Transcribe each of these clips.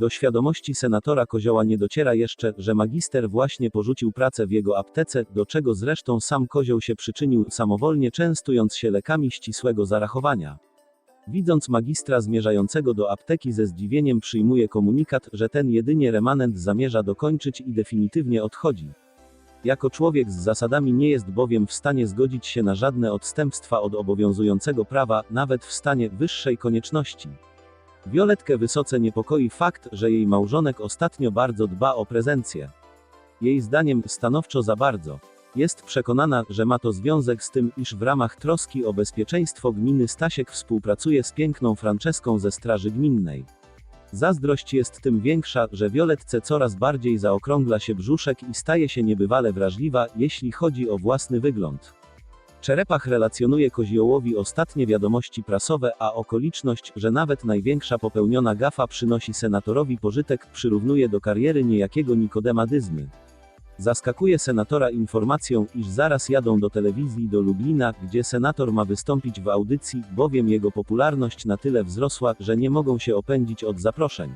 Do świadomości senatora Kozioła nie dociera jeszcze, że magister właśnie porzucił pracę w jego aptece, do czego zresztą sam Kozioł się przyczynił, samowolnie częstując się lekami ścisłego zarachowania. Widząc magistra zmierzającego do apteki ze zdziwieniem przyjmuje komunikat, że ten jedynie remanent zamierza dokończyć i definitywnie odchodzi. Jako człowiek z zasadami nie jest bowiem w stanie zgodzić się na żadne odstępstwa od obowiązującego prawa, nawet w stanie wyższej konieczności. Violetkę wysoce niepokoi fakt, że jej małżonek ostatnio bardzo dba o prezencję. Jej zdaniem stanowczo za bardzo. Jest przekonana, że ma to związek z tym, iż w ramach troski o bezpieczeństwo gminy Stasiek współpracuje z piękną Franceską ze Straży Gminnej. Zazdrość jest tym większa, że Violetce coraz bardziej zaokrągla się brzuszek i staje się niebywale wrażliwa, jeśli chodzi o własny wygląd. Czerepach relacjonuje Koziołowi ostatnie wiadomości prasowe, a okoliczność, że nawet największa popełniona gafa przynosi senatorowi pożytek, przyrównuje do kariery niejakiego Nikodema Dyzmy. Zaskakuje senatora informacją, iż zaraz jadą do telewizji do Lublina, gdzie senator ma wystąpić w audycji, bowiem jego popularność na tyle wzrosła, że nie mogą się opędzić od zaproszeń.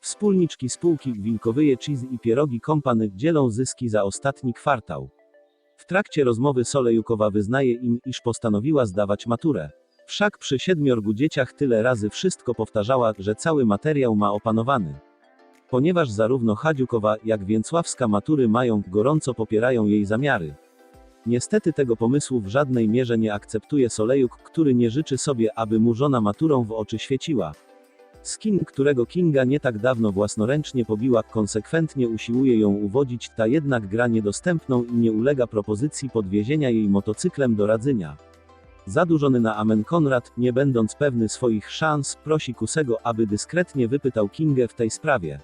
Wspólniczki spółki Wilkowyje Cheese i Pierogi Company dzielą zyski za ostatni kwartał. W trakcie rozmowy Solejukowa wyznaje im, iż postanowiła zdawać maturę. Wszak przy siedmiorgu dzieciach tyle razy wszystko powtarzała, że cały materiał ma opanowany. Ponieważ zarówno Chadziukowa, jak Więcławska matury mają, gorąco popierają jej zamiary. Niestety tego pomysłu w żadnej mierze nie akceptuje Solejuk, który nie życzy sobie, aby mu żona maturą w oczy świeciła. Skin, którego Kinga nie tak dawno własnoręcznie pobiła, konsekwentnie usiłuje ją uwodzić, ta jednak gra niedostępną i nie ulega propozycji podwiezienia jej motocyklem do Radzynia. Zadłużony na Amen Konrad, nie będąc pewny swoich szans, prosi Kusego, aby dyskretnie wypytał Kingę w tej sprawie.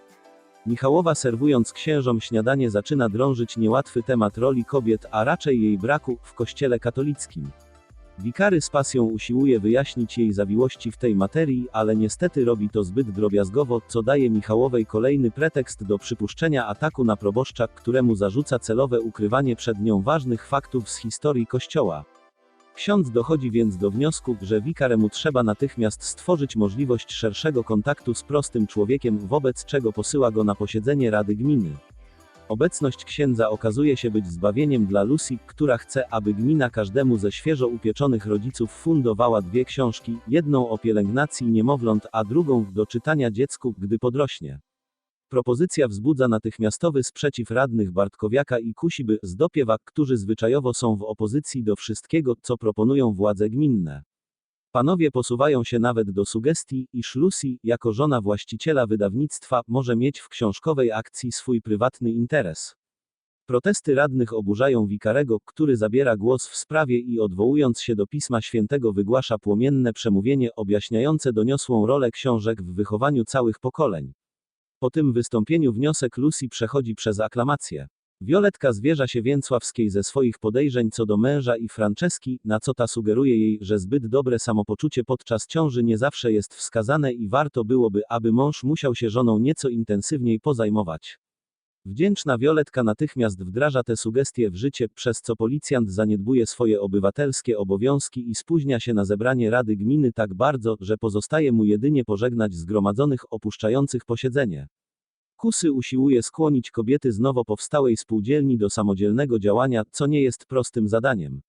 Michałowa serwując księżom śniadanie zaczyna drążyć niełatwy temat roli kobiet, a raczej jej braku, w kościele katolickim. Wikary z pasją usiłuje wyjaśnić jej zawiłości w tej materii, ale niestety robi to zbyt drobiazgowo, co daje Michałowej kolejny pretekst do przypuszczenia ataku na proboszcza, któremu zarzuca celowe ukrywanie przed nią ważnych faktów z historii kościoła. Ksiądz dochodzi więc do wniosku, że wikaremu trzeba natychmiast stworzyć możliwość szerszego kontaktu z prostym człowiekiem, wobec czego posyła go na posiedzenie Rady Gminy. Obecność księdza okazuje się być zbawieniem dla Lucy, która chce, aby gmina każdemu ze świeżo upieczonych rodziców fundowała dwie książki, jedną o pielęgnacji niemowląt, a drugą do czytania dziecku, gdy podrośnie. Propozycja wzbudza natychmiastowy sprzeciw radnych Bartkowiaka i Kusiby z którzy zwyczajowo są w opozycji do wszystkiego, co proponują władze gminne. Panowie posuwają się nawet do sugestii, iż Lucy, jako żona właściciela wydawnictwa, może mieć w książkowej akcji swój prywatny interes. Protesty radnych oburzają Wikarego, który zabiera głos w sprawie i odwołując się do Pisma Świętego wygłasza płomienne przemówienie objaśniające doniosłą rolę książek w wychowaniu całych pokoleń. Po tym wystąpieniu wniosek Lucy przechodzi przez aklamację. Violetka zwierza się Więcławskiej ze swoich podejrzeń co do męża i Franceski, na co ta sugeruje jej, że zbyt dobre samopoczucie podczas ciąży nie zawsze jest wskazane i warto byłoby, aby mąż musiał się żoną nieco intensywniej pozajmować. Wdzięczna Violetka natychmiast wdraża te sugestie w życie, przez co policjant zaniedbuje swoje obywatelskie obowiązki i spóźnia się na zebranie Rady Gminy tak bardzo, że pozostaje mu jedynie pożegnać zgromadzonych opuszczających posiedzenie. Kusy usiłuje skłonić kobiety z nowo powstałej spółdzielni do samodzielnego działania, co nie jest prostym zadaniem.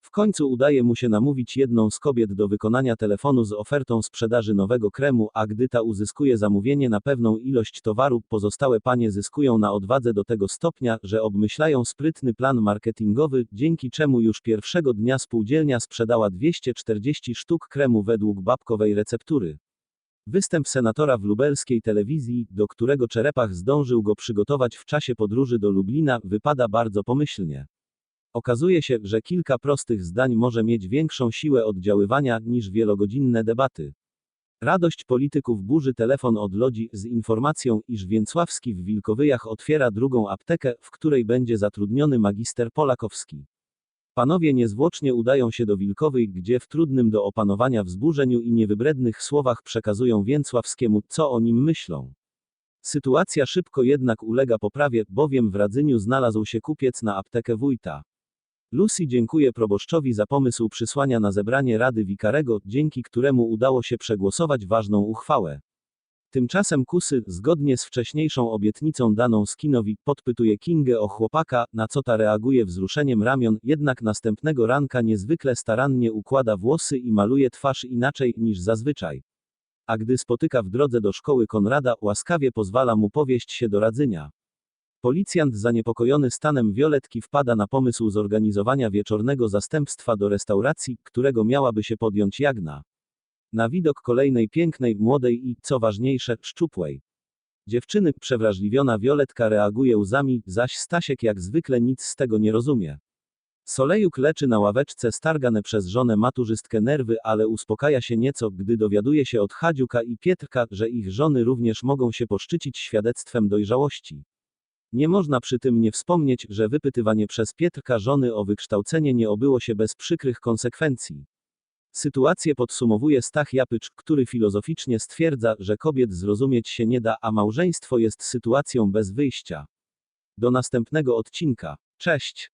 W końcu udaje mu się namówić jedną z kobiet do wykonania telefonu z ofertą sprzedaży nowego kremu, a gdy ta uzyskuje zamówienie na pewną ilość towaru, pozostałe panie zyskują na odwadze do tego stopnia, że obmyślają sprytny plan marketingowy, dzięki czemu już pierwszego dnia spółdzielnia sprzedała 240 sztuk kremu według babkowej receptury. Występ senatora w lubelskiej telewizji, do którego Czerepach zdążył go przygotować w czasie podróży do Lublina, wypada bardzo pomyślnie. Okazuje się, że kilka prostych zdań może mieć większą siłę oddziaływania niż wielogodzinne debaty. Radość polityków burzy telefon od Lodzi z informacją, iż Więcławski w Wilkowyjach otwiera drugą aptekę, w której będzie zatrudniony magister Polakowski. Panowie niezwłocznie udają się do Wilkowej, gdzie w trudnym do opanowania wzburzeniu i niewybrednych słowach przekazują Więcławskiemu, co o nim myślą. Sytuacja szybko jednak ulega poprawie, bowiem w Radzyniu znalazł się kupiec na aptekę wójta. Lucy dziękuję proboszczowi za pomysł przysłania na zebranie Rady Wikarego, dzięki któremu udało się przegłosować ważną uchwałę. Tymczasem Kusy, zgodnie z wcześniejszą obietnicą daną Skinowi, podpytuje Kingę o chłopaka, na co ta reaguje wzruszeniem ramion, jednak następnego ranka niezwykle starannie układa włosy i maluje twarz inaczej niż zazwyczaj. A gdy spotyka w drodze do szkoły Konrada, łaskawie pozwala mu powieść się do radzenia. Policjant zaniepokojony stanem Violetki wpada na pomysł zorganizowania wieczornego zastępstwa do restauracji, którego miałaby się podjąć Jagna. Na widok kolejnej pięknej, młodej i, co ważniejsze, szczupłej. Dziewczyny, przewrażliwiona Violetka reaguje łzami, zaś Stasiek jak zwykle nic z tego nie rozumie. Solejuk leczy na ławeczce stargane przez żonę maturzystkę nerwy, ale uspokaja się nieco, gdy dowiaduje się od Hadziuka i Pietrka, że ich żony również mogą się poszczycić świadectwem dojrzałości. Nie można przy tym nie wspomnieć, że wypytywanie przez Pietrka żony o wykształcenie nie obyło się bez przykrych konsekwencji. Sytuację podsumowuje Stach Japycz, który filozoficznie stwierdza, że kobiet zrozumieć się nie da, a małżeństwo jest sytuacją bez wyjścia. Do następnego odcinka. Cześć!